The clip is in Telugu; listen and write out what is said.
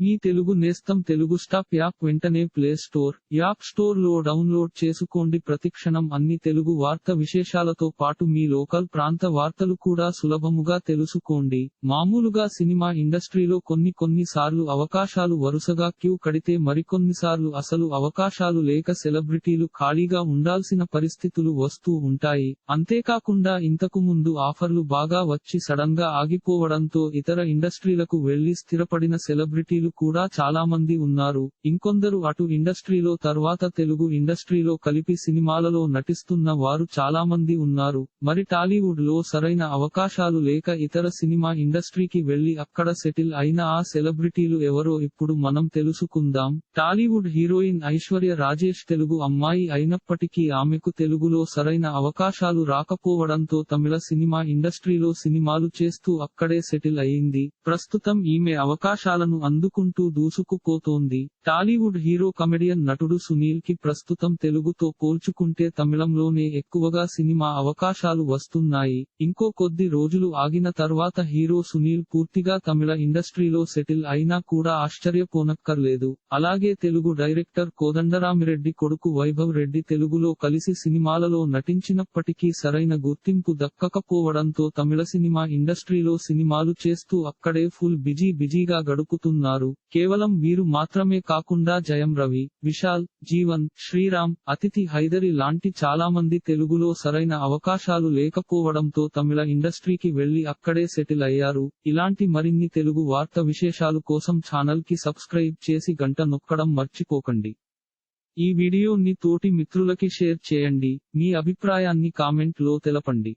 మీ తెలుగు నేస్తం తెలుగు స్టాప్ యాప్ వెంటనే ప్లే స్టోర్ యాప్ స్టోర్లో డౌన్లోడ్ చేసుకోండి. ప్రతిక్షణం అన్ని తెలుగు వార్త విశేషాలతో పాటు మీ లోకల్ ప్రాంత వార్తలు కూడా సులభముగా తెలుసుకోండి. మామూలుగా సినిమా ఇండస్ట్రీలో కొన్ని కొన్ని సార్లు అవకాశాలు వరుసగా క్యూ కడితే మరికొన్నిసార్లు అసలు అవకాశాలు లేక సెలబ్రిటీలు ఖాళీగా ఉండాల్సిన పరిస్థితులు వస్తూ ఉంటాయి. అంతేకాకుండా ఇంతకు ముందు ఆఫర్లు బాగా వచ్చి సడన్గా ఆగిపోవడంతో ఇతర ఇండస్ట్రీలకు వెళ్ళి స్థిరపడిన సెలబ్రిటీలు కూడా చాలా మంది ఉన్నారు. ఇంకొందరు అటు ఇండస్ట్రీలో తర్వాత తెలుగు ఇండస్ట్రీలో కలిపి సినిమాలలో నటిస్తున్న వారు చాలా మంది ఉన్నారు. మరి టాలీవుడ్లో సరైన అవకాశాలు లేక ఇతర సినిమా ఇండస్ట్రీకి వెళ్ళి అక్కడ సెటిల్ అయిన ఆ సెలబ్రిటీలు ఎవరో ఇప్పుడు మనం తెలుసుకుందాం. టాలీవుడ్ హీరోయిన్ ఐశ్వర్య రాజేష్ తెలుగు అమ్మాయి అయినప్పటికీ ఆమెకు తెలుగులో సరైన అవకాశాలు రాకపోవడంతో తమిళ సినిమా ఇండస్ట్రీలో సినిమాలు చేస్తూ అక్కడే సెటిల్ అయింది. ప్రస్తుతం ఈమె అవకాశాలను అందుకు దూసుకుంటూ దూసుకుపోతోంది. టాలీవుడ్ హీరో కమెడియన్ నటుడు సునీల్కి ప్రస్తుతం తెలుగుతో పోల్చుకుంటే తమిళంలోనే ఎక్కువగా సినిమా అవకాశాలు వస్తున్నాయి. ఇంకో కొద్ది రోజులు ఆగిన తర్వాత హీరో సునీల్ పూర్తిగా తమిళ ఇండస్ట్రీలో సెటిల్ అయినా కూడా ఆశ్చర్యపోనక్కర్లేదు. అలాగే తెలుగు డైరెక్టర్ కోదండరామిరెడ్డి కొడుకు వైభవ్ రెడ్డి తెలుగులో కలిసి సినిమాలలో నటించినప్పటికీ సరైన గుర్తింపు దక్కకపోవడంతో తమిళ సినిమా ఇండస్ట్రీలో సినిమాలు చేస్తూ అక్కడే ఫుల్ బిజీ బిజీగా గడుపుతున్నారు. కేవలం వీరు మాత్రమే కాకుండా జయం రవి విశాల్ జీవన్ శ్రీరామ్ అతిథి హైదరి లాంటి చాలా మంది తెలుగులో సరైన అవకాశాలు లేకపోవడంతో తమిళ ఇండస్ట్రీకి వెళ్ళి అక్కడే సెటిల్ అయ్యారు. ఇలాంటి మరిన్ని తెలుగు వార్త విశేషాలు కోసం ఛానల్కి సబ్స్క్రైబ్ చేసి గంట నొక్కడం మర్చిపోకండి. ఈ వీడియోని తోటి మిత్రులకి షేర్ చేయండి. మీ అభిప్రాయాన్ని కామెంట్లో తెలపండి.